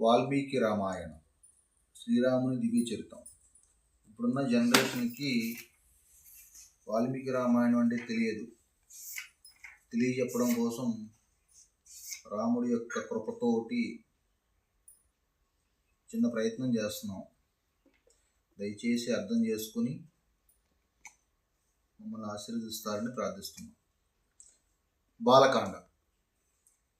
వాల్మీకి రామాయణం. శ్రీరాముని దివ్య చరిత్రం. ఇప్పుడున్న జనరేషన్కి వాల్మీకి రామాయణం అంటే తెలియదు. తెలియజెప్పడం కోసం రాముడి యొక్క కృపతోటి చిన్న ప్రయత్నం చేస్తున్నాం. దయచేసి అర్థం చేసుకుని మమ్మల్ని ఆశీర్వదిస్తారని ప్రార్థిస్తున్నాం. బాలకాండ.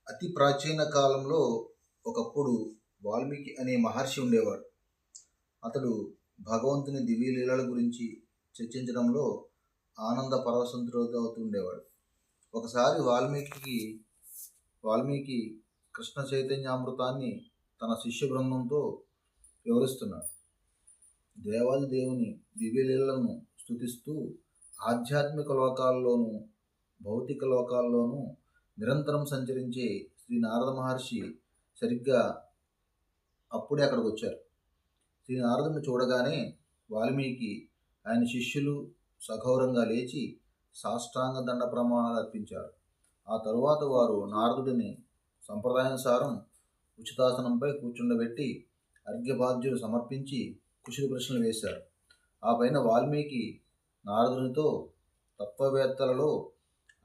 అతి ప్రాచీన కాలంలో ఒకప్పుడు వాల్మీకి అనే మహర్షి ఉండేవాడు. అతడు భగవంతుని దివ్యలీలల గురించి చర్చించడంలో ఆనంద పరవశంతుడు ఉండేవాడు. ఒకసారి వాల్మీకి వాల్మీకి కృష్ణ చైతన్యామృతాన్ని తన శిష్య బృందంతో వివరిస్తున్నాడు. దేవాది దేవుని దివ్యలీలను స్థుతిస్తూ ఆధ్యాత్మిక లోకాల్లోనూ భౌతిక లోకాల్లోనూ నిరంతరం సంచరించే శ్రీ నారద మహర్షి సరిగ్గా అప్పుడే అక్కడికి వచ్చారు శ్రీ నారదుని చూడగానే వాల్మీకి ఆయన శిష్యులు సఘౌరంగా లేచి సాష్టాంగ దండ ప్రమాణాలు అర్పించారు. ఆ తరువాత వారు నారదుడిని సంప్రదాయానుసారం ఉచితాసనంపై కూర్చుండబెట్టి అర్ఘ్యబాధ్యులు సమర్పించి కుశల ప్రశ్నలు వేశారు. ఆ పైన వాల్మీకి నారదునితో తత్వవేత్తలలో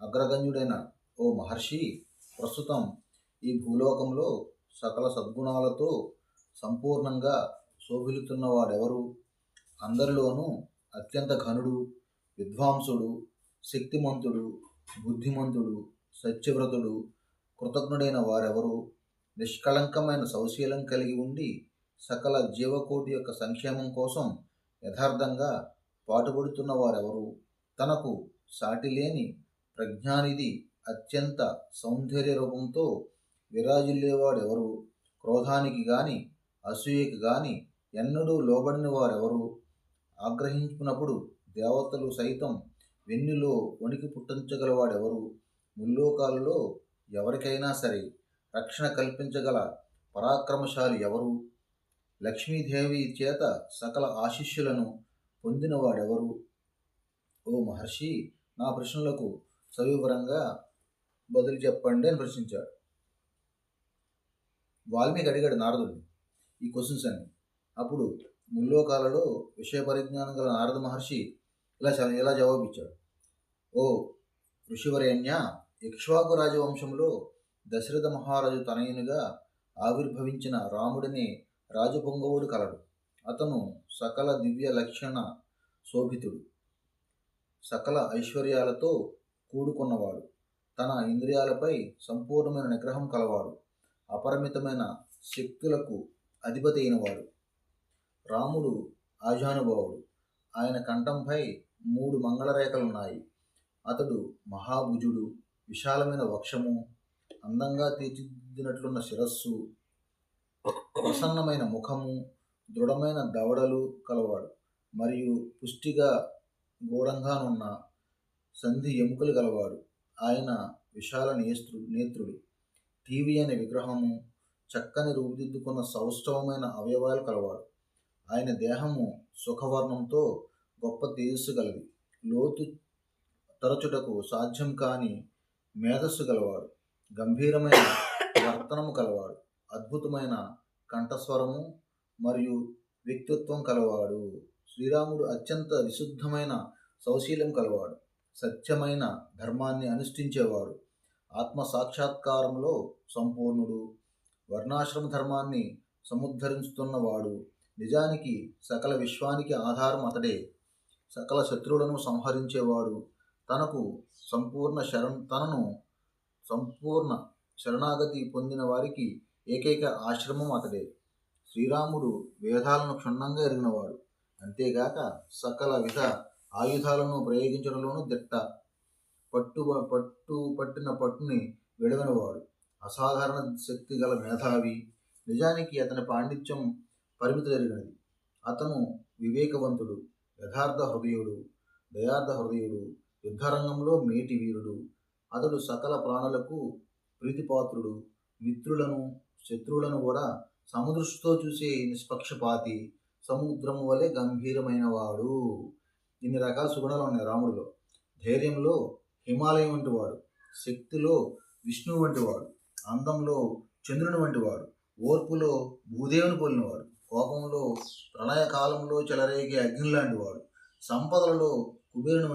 అగ్రగణ్యుడైన ఓ మహర్షి ప్రస్తుతం ఈ భూలోకంలో సకల సద్గుణాలతో సంపూర్ణంగా శోభిలుతున్న వాడెవరు అందరిలోనూ అత్యంత ఘనుడు విద్వాంసుడు శక్తిమంతుడు బుద్ధిమంతుడు సత్యవ్రతుడు కృతజ్ఞుడైన వారెవరు? నిష్కళంకమైన సౌశీలం కలిగి ఉండి సకల జీవకోటి యొక్క సంక్షేమం కోసం యథార్థంగా పాటుపడుతున్న వారెవరు తనకు సాటిలేని ప్రజ్ఞానిధి అత్యంత సౌందర్య రూపంతో విరాజిల్లేవాడెవరు? క్రోధానికి గాని అసూయకి గాని ఎన్నడూ లోబడిన వారెవరు? ఆగ్రహించుకున్నప్పుడు దేవతలు సైతం వెన్నులో వణికి పుట్టించగలవాడెవరు? ముల్లోకాలలో ఎవరికైనా సరే రక్షణ కల్పించగల పరాక్రమశాలి ఎవరు? లక్ష్మీదేవి చేత సకల ఆశిష్యులను పొందినవాడెవరు? ఓ మహర్షి నా ప్రశ్నలకు సవివరంగా బదులు చెప్పండి అని ప్రశ్నించాడు. వాల్మీకి అడిగాడు నారదుడిని ఈ క్వశ్చన్స్ అన్ని. అప్పుడు ముల్లోకాలలో విషయ పరిజ్ఞానం గల నారద మహర్షి ఇలా చ- ఇలా జవాబిచ్చాడు. ఓ ఋషివరేణ్య ఇక్ష్వాకు రాజవంశంలో దశరథ మహారాజు తనయునిగా ఆవిర్భవించిన రాముడిని రాజపొంగవుడు కలడు. అతను సకల దివ్య లక్షణ శోభితుడు. సకల ఐశ్వర్యాలతో కూడుకున్నవాడు. తన ఇంద్రియాలపై సంపూర్ణమైన నిగ్రహం కలవాడు. అపరిమితమైన శక్తులకు అధిపతి అయినవాడు. రాముడు ఆజానుభావుడు. ఆయన కంఠంపై మూడు మంగళరేఖలున్నాయి. అతడు మహాభుజుడు విశాలమైన వక్షము అందంగా తీర్చిదిద్దినట్లున్న శిరస్సు ప్రసన్నమైన ముఖము దృఢమైన దవడలు కలవాడు. మరియు పుష్టిగా గూఢంగానున్న సంధి ఎముకలు గలవాడు. ఆయన విశాల నేత్రు నేత్రుడు. టీవీ అనే విగ్రహము చక్కని రూపుదిద్దుకున్న సౌష్ఠవమైన అవయవాలు కలవాడు. ఆయన దేహము సుఖవర్ణంతో గొప్ప తేజస్సు గలది లోతు తరచుటకు సాధ్యం కాని మేధస్సు గలవాడు. గంభీరమైన వర్తనము కలవాడు. అద్భుతమైన కంఠస్వరము మరియు వ్యక్తిత్వం కలవాడు. శ్రీరాముడు అత్యంత విశుద్ధమైన సౌశీల్యం కలవాడు. సత్యమైన ధర్మాన్ని అనుష్ఠించేవాడు. ఆత్మ సాక్షాత్కారంలో సంపూర్ణుడు. వర్ణాశ్రమ ధర్మాన్ని సముద్ధరిస్తున్నవాడు నిజానికి సకల విశ్వానికి ఆధారం అతడే. సకల శత్రువులను సంహరించేవాడు తనకు సంపూర్ణ శరణ్ తనను సంపూర్ణ శరణాగతి పొందిన వారికి ఏకైక ఆశ్రమం అతడే. శ్రీరాముడు వేదాలను క్షుణ్ణంగా ఎరిగినవాడు. అంతేగాక సకల విధ ఆయుధాలను ప్రయోగించడంలోనూ దిట్ట. పట్టు పట్టు పట్టిన పట్టుని విడవనివాడు అసాధారణ శక్తి గల మేధావి. నిజానికి అతని పాండిత్యం పరిమితులెరిగినది. అతను వివేకవంతుడు యథార్థ హృదయుడు దయార్థ హృదయుడు యుద్ధరంగంలో మేటి వీరుడు. అతడు సకల ప్రాణులకు ప్రీతిపాత్రుడు. మిత్రులను శత్రువులను కూడా సముదృష్టితో చూసే నిష్పక్షపాతి సముద్రం వలె గంభీరమైన వాడు ఇన్ని రకాల సుగుణాలు ఉన్నాయి రాముడిలో. ధైర్యంలో హిమాలయం వంటి వాడు. శక్తిలో విష్ణువు వంటి వాడు. అందంలో చంద్రుని వంటి వాడు. ఓర్పులో భూదేవుని పోలినవాడు. కోపంలో ప్రళయ కాలంలో చెలరేగే అగ్ని లాంటి వాడు. సంపదలలో కుబేరుని